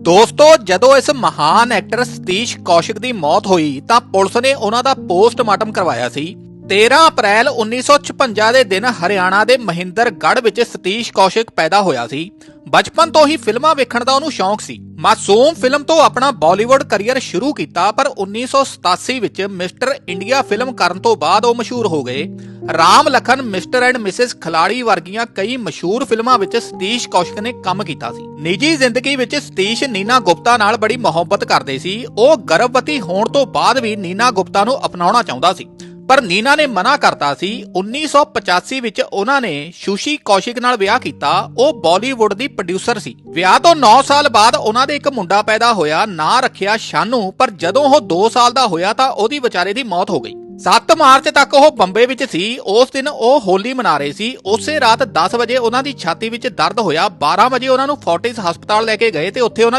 ਦੋਸਤੋ, ਜਦੋਂ ਇਸ ਮਹਾਨ ਐਕਟਰ ਸਤੀਸ਼ ਕੌਸ਼ਿਕ ਦੀ ਮੌਤ ਹੋਈ, ਤਾਂ ਪੁਲਿਸ ਨੇ ਉਹਨਾਂ ਦਾ ਪੋਸਟਮਾਰਟਮ ਕਰਵਾਇਆ ਸੀ। 13 ਅਪ੍ਰੈਲ 1956 ਦੇ ਦਿਨ ਹਰਿਆਣਾ ਦੇ ਮਹਿੰਦਰਗੜ੍ਹ ਵਿੱਚ ਸਤੀਸ਼ ਕੌਸ਼ਿਕ ਪੈਦਾ ਹੋਇਆ ਸੀ। ਬਚਪਨ ਤੋਂ ਹੀ ਫਿਲਮਾਂ ਵੇਖਣ ਦਾ ਉਹਨੂੰ ਸ਼ੌਂਕ ਸੀ। ਮਾਸੂਮ ਫਿਲਮ ਤੋਂ ਆਪਣਾ ਬਾਲੀਵੁੱਡ ਕੈਰੀਅਰ ਸ਼ੁਰੂ ਕੀਤਾ, ਪਰ 1987 ਵਿੱਚ ਮਿਸਟਰ ਇੰਡੀਆ ਫਿਲਮ ਕਰਨ ਤੋਂ ਬਾਅਦ ਉਹ ਮਸ਼ਹੂਰ ਹੋ ਗਏ। Ram Lakhan, mister and missus Khiladi ਵਰਗੀਆਂ ਕਈ ਮਸ਼ਹੂਰ ਫਿਲਮਾਂ ਵਿੱਚ ਸਤੀਸ਼ ਕੌਸ਼ਿਕ ਨੇ ਕੰਮ ਕੀਤਾ ਸੀ। ਨਿੱਜੀ ਜ਼ਿੰਦਗੀ ਵਿੱਚ ਸਤੀਸ਼ ਨੀਨਾ ਗੁਪਤਾ ਨਾਲ ਬੜੀ ਮੁਹੱਬਤ ਕਰਦੇ ਸੀ। ਉਹ ਗਰਭਵਤੀ ਹੋਣ ਤੋਂ ਬਾਅਦ ਵੀ ਨੀਨਾ ਗੁਪਤਾ ਨੂੰ ਅਪਣਾਉਣਾ ਚਾਹੁੰਦਾ ਸੀ। ਪਰ ਨੀਨਾ ਨੇ ਮਨਾ ਕਰਤਾ ਸੀ। 1985 ਵਿੱਚ ਉਹਨਾਂ ਨੇ ਸ਼ੁਸ਼ੀ ਕੌਸ਼ਿਕ ਨਾਲ ਵਿਆਹ ਕੀਤਾ। ਉਹ ਬਾਲੀਵੁੱਡ ਦੀ ਪ੍ਰੋਡਿਊਸਰ ਸੀ। ਵਿਆਹ ਤੋਂ 9 ਸਾਲ ਬਾਅਦ ਉਹਨਾਂ ਦੇ ਇੱਕ ਮੁੰਡਾ ਪੈਦਾ ਹੋਇਆ। ਨਾਂ ਰੱਖਿਆ ਸ਼ਾਨੂ, ਪਰ ਜਦੋਂ ਉਹ 2 ਸਾਲ ਦਾ ਹੋਇਆ ਤਾਂ ਉਹਦੀ ਵਿਚਾਰੇ ਦੀ ਮੌਤ ਹੋ ਗਈ। 7 ਮਾਰਚ ਤੱਕ ਉਹ ਬੰਬੇ ਵਿੱਚ ਸੀ। ਉਸ ਦਿਨ ਉਹ ਹੋਲੀ ਮਨਾ ਰਹੇ ਸੀ। ਉਸੇ ਰਾਤ 10 ਵਜੇ ਉਹਨਾਂ ਦੀ ਛਾਤੀ ਵਿੱਚ ਦਰਦ ਹੋਇਆ। 12 ਵਜੇ ਉਹਨਾਂ ਨੂੰ ਫੋਰਟਿਸ ਹਸਪਤਾਲ ਲੈ ਕੇ ਗਏ ਤੇ ਉੱਥੇ ਉਹਨਾਂ ਦੀ